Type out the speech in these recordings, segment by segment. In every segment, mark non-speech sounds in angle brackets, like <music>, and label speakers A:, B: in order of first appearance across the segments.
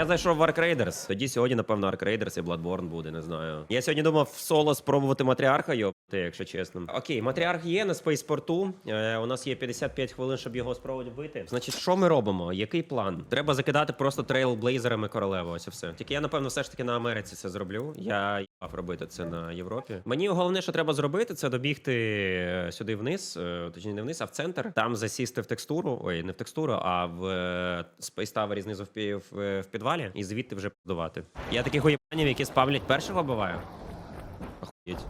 A: я зайшов в Ark Raiders. Тоді сьогодні, напевно, Ark Raiders і Bloodborne буде, не знаю. Я сьогодні думав соло спробувати матріарха, йопти, якщо чесно. Окей, матріарх є на спейспорту. Е, у нас є 55 хвилин, щоб його спробувати. Значить, що ми робимо? Який план? Треба закидати просто трейлблейзерами королеву. Ось і все. Тільки я, напевно, все ж таки на Америці це зроблю. Я їбав робити це на Європі. Мені головне, що треба зробити, це добігти е, сюди вниз, е, точніше не вниз, а в центр. Там засісти в текстуру. Ой, не в текстуру, а в е, Tower знизу в, пі- в, в підвалі, і звідти вже подавати. Я таких уєбанів, які спавлять першого буваю. Охуєть.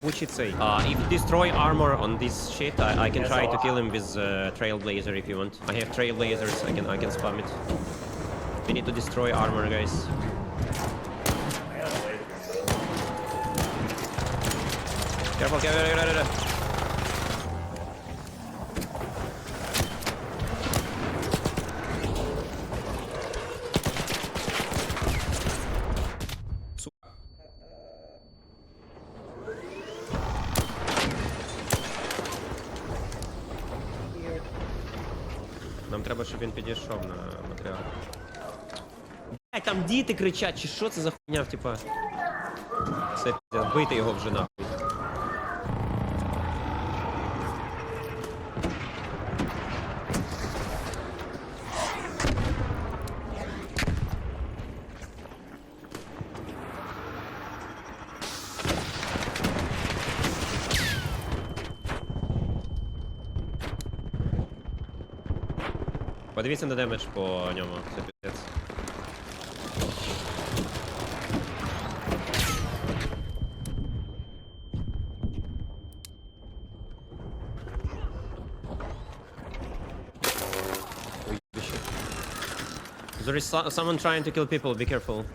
A: Which it say? Uh, if destroy armor on this shit, I, I can try to kill him with uh, Trailblazer if you want. I have Trailblazers, I can I can spam it. We need to destroy armor, guys. Careful, careful, careful, careful. Нам треба, щоб він підійшов на матеріал. Блять, там діти кричать, чи що це за хуйня, типа. Все, піздець, бийте його вже нахуй. Подивіться на демедж по ньому, це піздець. Уйбище. There is so- someone trying to kill people, be careful.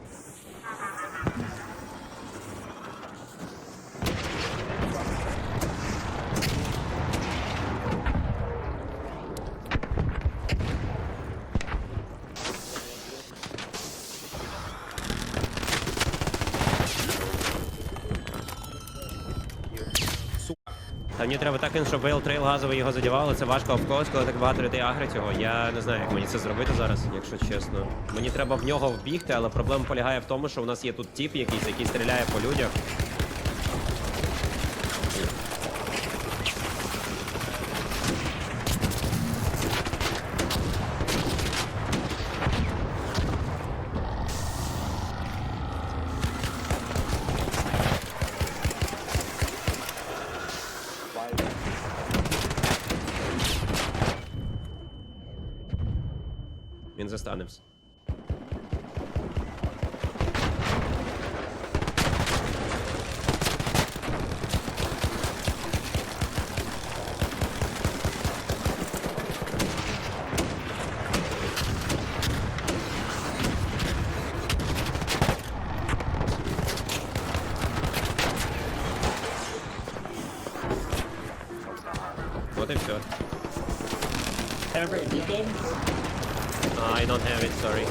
A: Та мені треба так, щоб вейл трейл газовий його задівали. Це важко обкос, коли так багато людей агри цього. Я не знаю, як мені це зробити зараз, якщо чесно. Мені треба в нього вбігти, але проблема полягає в тому, що у нас є тут тіп якийсь, який стріляє по людях. Він застанемся. Вот и все.
B: Remember if game?
A: I don't have it, sorry.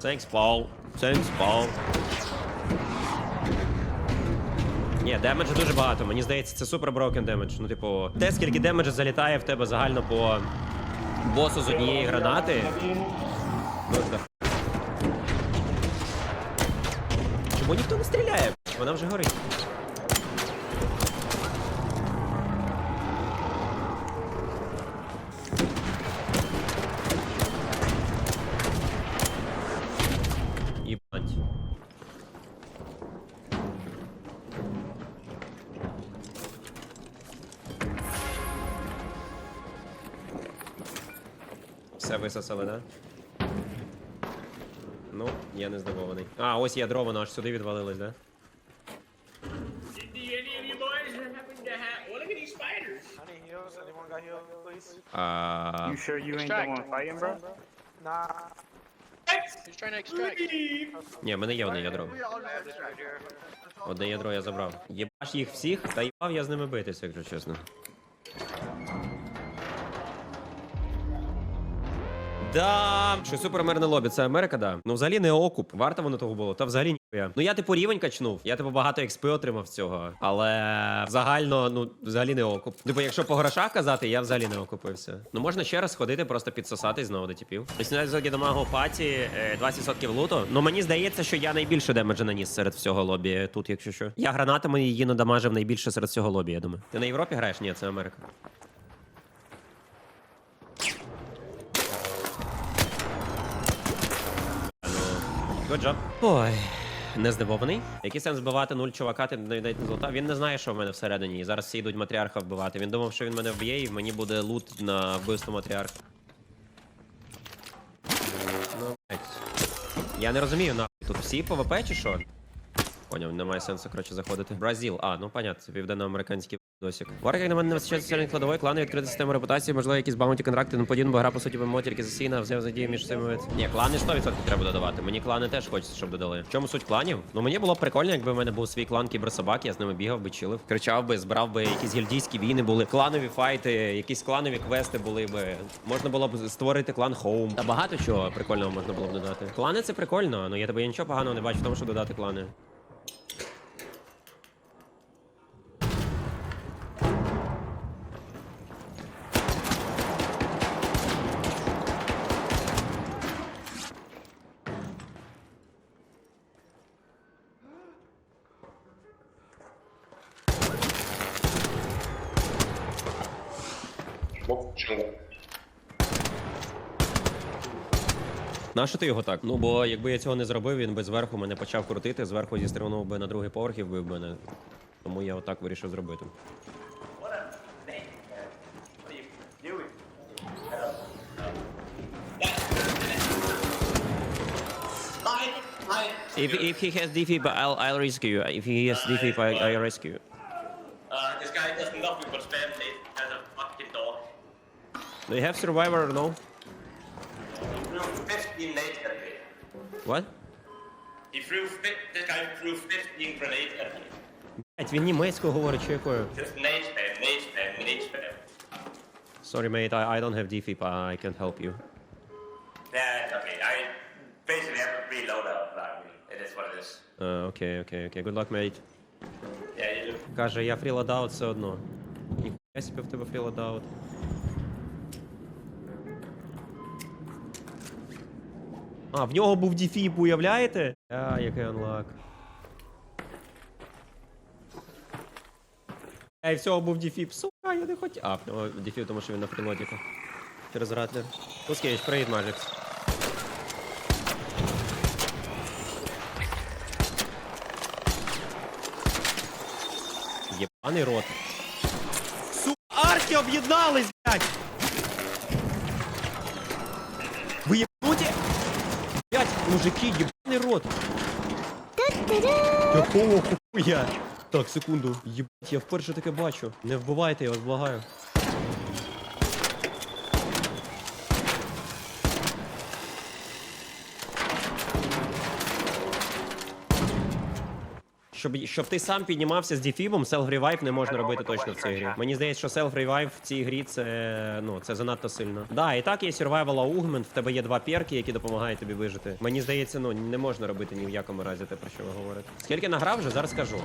A: Thanks, Paul. Thanks, Paul. Ні, демеджу дуже багато. Мені здається, це супер broken демедж. Ну, типу, те, скільки демеджу залітає в тебе загально по босу з однієї гранати. Чому ніхто не стріляє? Вона вже горить. Єбать. Все висосали, да? Ну, я не здивований. А, ось ядро, воно аж сюди відвалилось, да? А,
C: You sure you ain't the
D: Extract.
C: one fighting, bro?
E: Nah.
D: He's trying to extract.
A: ні, в мене є одне ядро. Одне ядро я забрав. Єбаш їх всіх, та їбав я з ними битися, якщо чесно. Да, що супермирне лобі, це Америка, да. Ну взагалі не окуп. Варто воно того було. Та взагалі ніхуя. Ну я типу рівень качнув. Я типу багато експи отримав цього. Але загально, ну взагалі не окуп. Типу, якщо по грошах казати, я взагалі не окупився. Ну можна ще раз ходити, просто підсосати знову до типів. 18% дамагу паті, е, 20% луту. Ну мені здається, що я найбільше демеджа наніс серед всього лобі тут, якщо що. Я гранатами її надамажив найбільше серед всього лобі, я думаю. Ти на Європі граєш? Ні, це Америка. Good job. Ой. Не здивований. Який сенс вбивати нуль чувака, ти навіть не золота. Він не знає, що в мене всередині. І зараз всі йдуть матріарха вбивати. Він думав, що він мене вб'є, і мені буде лут на вбивство матріарха. Ну. Я не розумію, нахуй. Тут всі ПВП чи що? Поняв, немає сенсу, коротше, заходити. Бразил. А, ну понятно, це південноамериканський досік. Варк, як на мене не вистачає соціальної складової, клани відкрита система репутації, можливо, якісь баунті контракти, ну подібно, бо гра, по суті, ММО тільки засійна, взаємодія між цими. Ні, клани 100% треба додавати. Мені клани теж хочеться, щоб додали. В чому суть кланів? Ну мені було б прикольно, якби в мене був свій клан кіберсобак, я з ними бігав би, чилив, кричав би, збирав би якісь гільдійські війни, були кланові файти, якісь кланові квести були би. Можна було б створити клан Хоум. Та багато чого прикольного можна було б додати. Клани це прикольно, ну я тебе нічого поганого не бачу в тому, що додати клани. Нащо ти його так? Ну бо якби я цього не зробив, він би зверху мене почав крутити, зверху зістрибнув би на другий поверх і вбив мене. Тому я отак вирішив зробити. If, if he has defib, I'll, I'll rescue you. If he has defib, I, I'll rescue you.
D: Uh, this guy does nothing but spam it as a fucking dog.
A: Do you have survivor or no? What?
D: He threw, fi- this guy threw 15 grenades at me.
A: Блять, він німецькою говорить чи якою?
D: Just nade spam, nade spam, nade spam.
A: Sorry, mate, I, I don't have defib, I can't help you.
D: Yeah, it's okay. I basically have a free loadout. I mean, it is what it is.
A: Uh, окей, окей, окей. Good luck, mate.
D: Yeah, you do.
A: Каже, я фріладаут все одно. Ніхуя себе в тебе фріладаут. А, в нього був дефіб, уявляєте? А, який анлак. І всього був дефіб. Сука, я не хотів. А, нього тому що він на фрілодіку. Через ратлер. Пускевич, привіт, Мажикс. Єбаний рот. Сука, арки об'єднались, блядь! Мужики, єбаний рот. Якого хуя? Так, секунду. Єбать, я вперше таке бачу. Не вбивайте, я вас благаю. Щоб, щоб ти сам піднімався з дефібом, селф-ревайв не можна робити точно в цій грі. Мені здається, що селф-ревайв в цій грі це ну це занадто сильно. Да, і так є survival augment, в тебе є два перки, які допомагають тобі вижити. Мені здається, ну не можна робити ні в якому разі те, про що ви говорите. Скільки награв вже зараз скажу.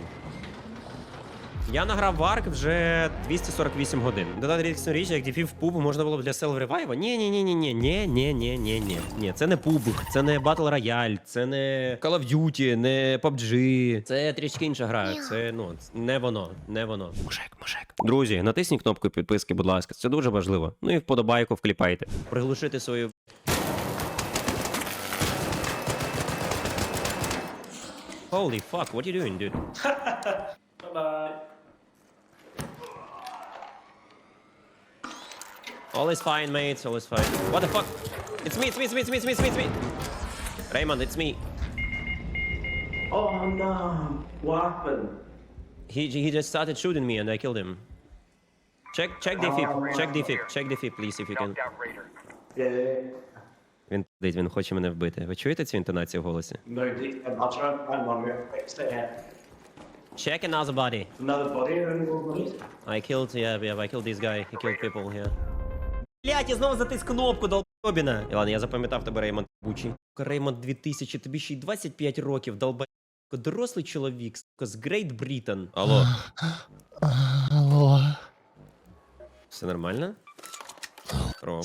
A: Я награв Варк вже 248 годин. Додати рідкісну річ, як дефів пуб можна було б для селф ревайва. Ні, ні, ні, ні, ні, ні, ні, ні, ні, ні. Ні, це не пуб, це не Battle Royale, це не Call of Duty, не PUBG. Це трішки інша гра. Це ну не воно, не воно. Мужик, мужик. Друзі, натисніть кнопку підписки, будь ласка. Це дуже важливо. Ну і вподобайку вкліпайте. Приглушити свою. Holy fuck, what are you doing, dude?
D: Bye.
A: All is fine, mate. All is fine. What the fuck? It's me, it's me, it's me, it's me, it's me, it's me, it's me. Raymond, it's me.
B: Oh no! What happened?
A: He he just started shooting me and I killed him. Check check defib, check defib, check defib, please, if you can.
B: Yeah.
A: Він дить, він хоче мене вбити. Ви чуєте цю інтонацію в голосі?
B: No, I'll try and find one real quick. Stay here.
A: Check another body.
B: Another body or any more bodies?
A: I killed, yeah, yeah, I killed this guy. He killed people here. Блять, я знову затис кнопку, долб Робіна. Ладно, я запам'ятав тебе, Реймонд Бучий. Реймонд 2000, тобі ще й 25 років, долба. Дорослий чоловік, сука, з Грейт Брітон. Алло,
C: Алло.
A: все нормально? Ром,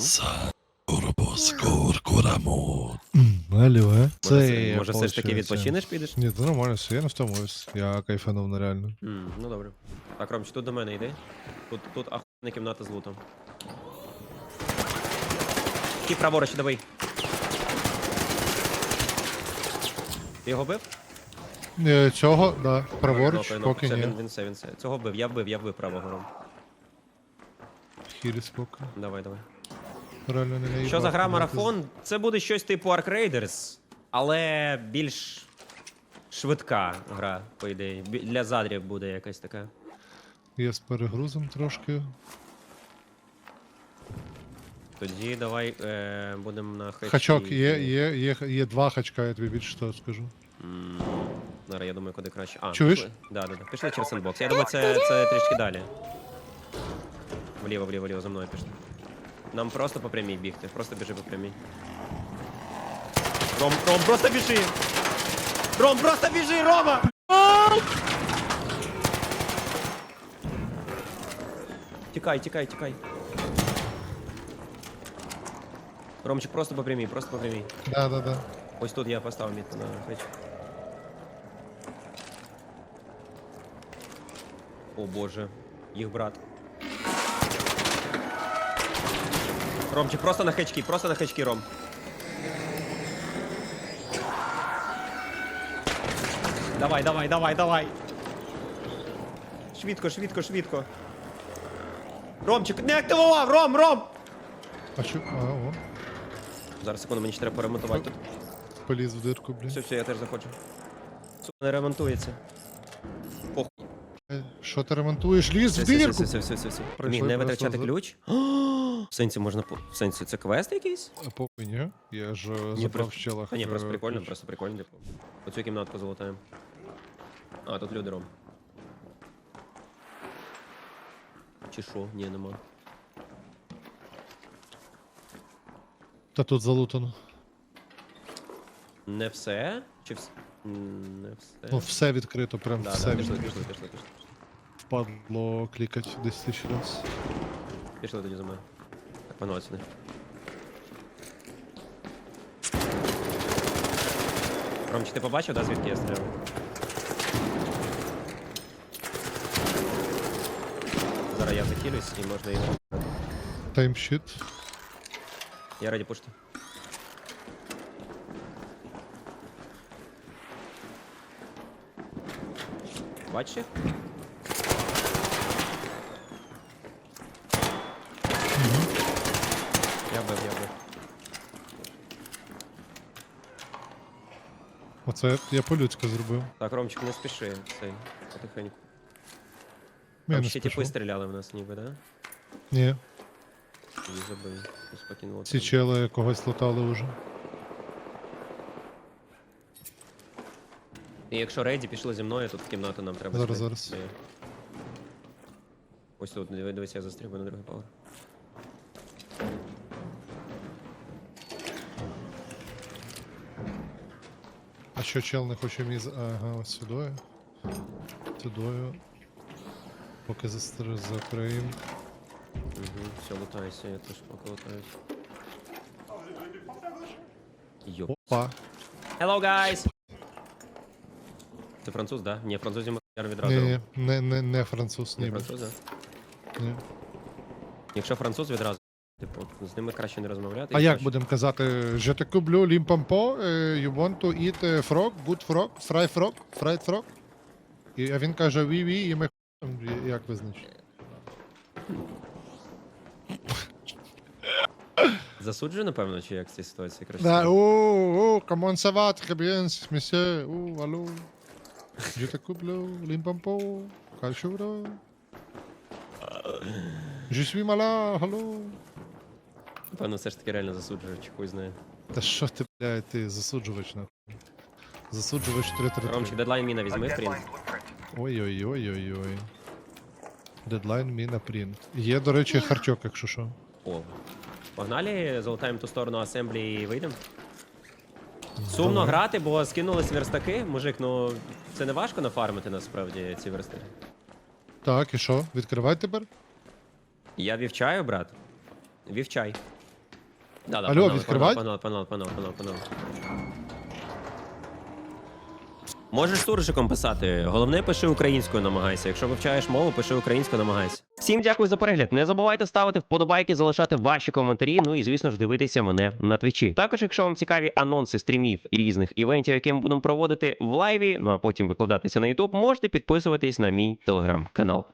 C: Алло, е?
A: може, все-
C: я,
A: може все ж таки
C: получається.
A: відпочинеш, підеш?
C: Ні, це нормально, все, я не втомуюсь. Я кайфанув на реально.
A: М, ну добре. Так, Ромч, тут до мене йди. Тут, тут ахуєнна кімната з лутом. Ті праворуч, давай. Ти його бив?
C: Е, Цього, да, праворуч,
A: Нокаю, нокаю.
C: поки
A: Все,
C: ні.
A: Він, він все, він все. Цього бив, я вбив, я вбив правого Ром.
C: Хіліс поки.
A: Давай, давай.
C: Реально не наїбав.
A: Що за гра
C: Ну,
A: марафон? Це буде щось типу Ark Raiders, але більш швидка гра, по ідеї. Бі- Для задрів буде якась така.
C: Я з перегрузом трошки.
A: Тоді давай е, будемо на хачі.
C: Хачок, є, є, є, є два хачка, я тобі більше того скажу.
A: М, Зараз я думаю, куди краще. А,
C: Чуєш?
A: Пішли. Да, да, да. Пішли через сендбокс. Я думаю, це, це трішки далі. Вліво, вліво, вліво, за мною пішли. Нам просто по прямій бігти. Просто біжи по прямій. Ром, Ром, просто біжи! Ром, просто біжи, Рома! Тікай, тікай, тікай. Ромчик, просто по прямій, просто по прямій.
C: Да, да, да.
A: Ось тут я поставив мітку на хреч. О боже, їх брат. Ромчик, просто на хачки, просто на хачки, Ром. Давай, давай, давай, давай. Швидко, швидко, швидко. Ромчик, не активував! Ром, Ром!
C: А що? А, о,
A: Зараз секунду, мені ще треба поремонтувати тут.
C: поліз в дирку, блін.
A: Все, все, я теж заходжу. Сука, не ремонтується. Похуй.
C: Е, Що ти ремонтуєш? Ліз
A: Все,
C: в
A: все,
C: дирку!
A: все, все, все, все, все.
C: Прийшли
A: Міг не
C: просто
A: витрачати
C: за-
A: ключ. <gasps> В сенсі можна по. В сенсі, це квест якийсь?
C: А поки ні. Я ж е, забрав
A: просто-
C: в щелах.
A: Та ні, просто
C: е,
A: прикольно,
C: ключ.
A: просто прикольно, типу. Оцю кімнатку залутаємо. А, тут люди ром. Чи що? Ні, нема.
C: Та тут залутано.
A: Не все? Чи вс... М, Не все.
C: Ну, все відкрито, прям
A: да,
C: все
A: да, пішли,
C: відкрито.
A: пішли, пішли, пішли.
C: Впадло клікать 10 тисяч раз.
A: Пішли тоді за мною. Так, панове сюди. Ромчик, ти побачив, да, звідки я стріляв? Зараз я захилюсь і можна його.
C: Таймшіт.
A: Я раді пушти. Бачиш їх? Я бив, я бив.
C: Оце я по-людськи зробив.
A: Так, Ромчик, не спіши, цей, потихеньку.
C: Я
A: Там
C: не
A: ще типи
C: спішу.
A: стріляли в нас ніби, да?
C: Ні,
A: Тоді забив. Спокійно. от
C: ці чели когось лутали вже.
A: І якщо рейді пішли зі мною, тут в кімнату нам треба.
C: Зараз, зараз.
A: Є. Ось тут, диви- дивись, я застрибую на другий поверх.
C: А що чел не хоче мій... з- Ага, ось сюди. Сюдою. Поки застр... закриємо.
A: Угу, все, лутаюся, я теж поки лутаюсь. Йоп.
C: Опа.
A: Hello, guys! Ти француз, да? Ні, французів я відразу.
C: Ні, ні, не, не, не француз,
A: Не
C: ні.
A: француз, да?
C: ні.
A: Якщо француз відразу, типу, з ними краще не розмовляти.
C: А
A: і
C: як
A: краще-
C: будемо казати? Je te люблю лімпампо, you want to eat eh, frog, good frog, fry frog, fried frog? І, а він каже ві ві і ми як визначити?
A: Засуджую, напевно, чи як в цій ситуації краще?
C: Да, о, о, comment ça va, très о, алло. Je te люблю лімпампо, кальшура. Je suis malade, алло.
A: Напевно, все ж таки реально засуджую, чи хуй знає.
C: Та що ти, блядь, ти засуджувач нахуй. Засуджувач 333.
A: Ромчик, дедлайн міна візьми, принт.
C: Ой-ой-ой-ой-ой. Дедлайн міна принт. Є, до речі, харчок, якщо що.
A: О, Погнали, залутаємо ту сторону асемблі і вийдемо. Сумно грати, бо скинулись верстаки. Мужик, ну це не важко нафармити насправді ці версти.
C: Так, і що? Відкривай тепер?
A: Я вівчаю, брат. Вівчай. Да, да,
C: Алло,
A: погнали,
C: відкривать?
A: Погнали, погнали, погнали, погнали, погнали. Можеш суржиком писати. Головне, пиши українською, намагайся. Якщо вивчаєш мову, пиши українською, намагайся. Всім дякую за перегляд. Не забувайте ставити вподобайки, залишати ваші коментарі. Ну і звісно ж дивитися мене на твічі. Також, якщо вам цікаві анонси стрімів і різних івентів, які ми будемо проводити в лайві, ну а потім викладатися на YouTube, можете підписуватись на мій телеграм-канал.